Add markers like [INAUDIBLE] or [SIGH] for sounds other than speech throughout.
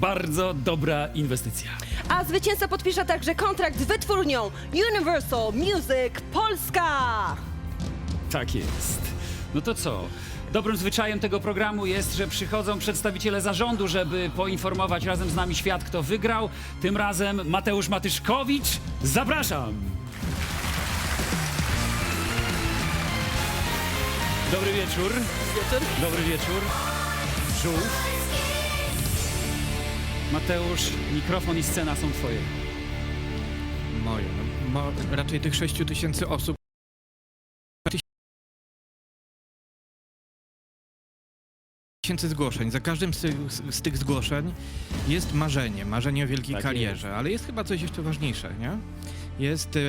bardzo dobra inwestycja. A zwycięzca podpisze także kontrakt z wytwórnią Universal Music Polska. Tak jest. No to co? Dobrym zwyczajem tego programu jest, że przychodzą przedstawiciele zarządu, żeby poinformować razem z nami świat, kto wygrał. Tym razem Mateusz Matyszkowicz. Zapraszam! Dobry wieczór. Dobry wieczór. Żółw. Mateusz, mikrofon i scena są twoje. Moje. No, mo, raczej tych 6 tysięcy osób. Tysięcy zgłoszeń. Za każdym z tych, z tych zgłoszeń jest marzenie, marzenie o wielkiej Tak karierze, ale jest chyba coś jeszcze ważniejsze, nie? Jest e,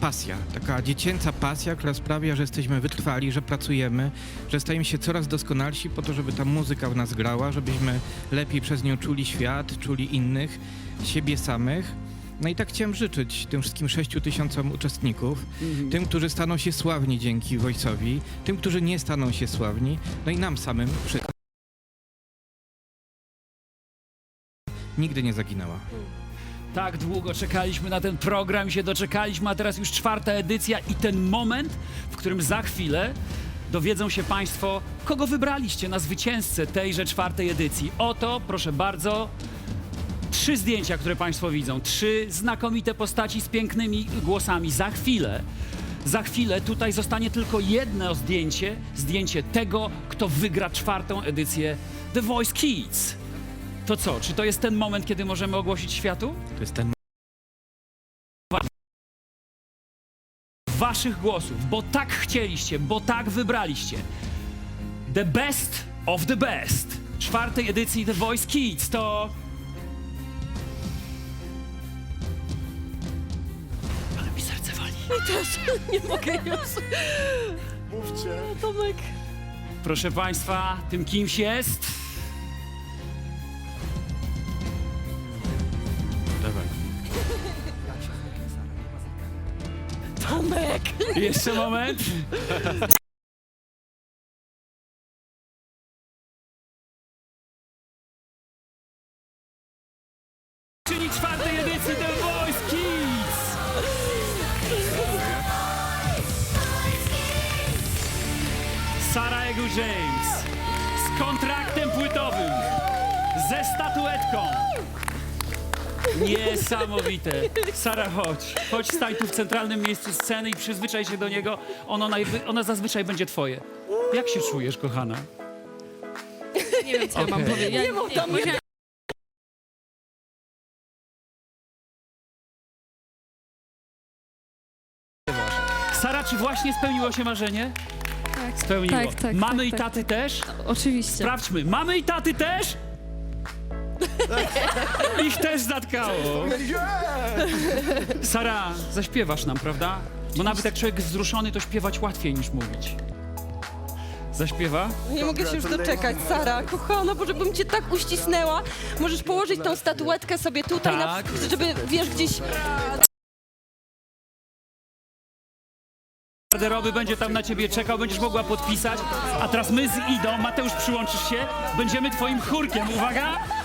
pasja, taka dziecięca pasja, która sprawia, że jesteśmy wytrwali, że pracujemy, że stajemy się coraz doskonalsi po to, żeby ta muzyka w nas grała, żebyśmy lepiej przez nią czuli świat, czuli innych, siebie samych. No i tak chciałem życzyć tym wszystkim 6 tysiącom uczestników, tym, którzy staną się sławni dzięki Voice'owi, tym, którzy nie staną się sławni, no i nam samym przy... Nigdy nie zaginęła. Tak długo czekaliśmy na ten program się doczekaliśmy, a teraz już czwarta edycja i ten moment, w którym za chwilę dowiedzą się Państwo, kogo wybraliście na zwycięzcę tejże czwartej edycji. Oto, proszę bardzo, trzy zdjęcia, które Państwo widzą. Trzy znakomite postaci z pięknymi głosami. Za chwilę, za chwilę tutaj zostanie tylko jedno zdjęcie, zdjęcie tego, kto wygra czwartą edycję The Voice Kids. To co, czy to jest ten moment, kiedy możemy ogłosić światu? To jest ten waszych głosów, bo tak chcieliście, bo tak wybraliście. The best of the best czwartej edycji The Voice Kids to... Ale mi serce wali. [LAUGHS] Nie mogę już. Mówcie. Tomek. Proszę państwa, tym kimś jest... Tomek. Jeszcze moment. Czyli czwartej edycji The Voice Kids. Sara Egu James z kontraktem płytowym, ze statuetką. Niesamowite. Sara, chodź. Chodź, stań tu w centralnym miejscu sceny i przyzwyczaj się do niego. Ono, najwy... Ono zazwyczaj będzie twoje. Jak się czujesz, kochana? Nie wiem, co ja mam Okej. powiedzieć. Ja, Nie mów do mnie. Sara, czy właśnie spełniło się marzenie? tak, Spełniło. Tak, tak, Mamy tak, i tak. taty też? Oczywiście. Sprawdźmy. Mamy i taty też? [LAUGHS] Ich też zatkało. Sara, zaśpiewasz nam, prawda? Bo nawet jak człowiek jest wzruszony, to śpiewać łatwiej niż mówić. Zaśpiewa? Nie mogę się już doczekać, Sara, kochana, bo żebym cię tak uścisnęła. Możesz położyć tą statuetkę sobie tutaj, Tak. na, żeby, wiesz, gdzieś... garderoby będzie tam na ciebie czekał, będziesz mogła podpisać. A teraz my z Idą, Mateusz przyłączysz się, będziemy twoim chórkiem. Uwaga!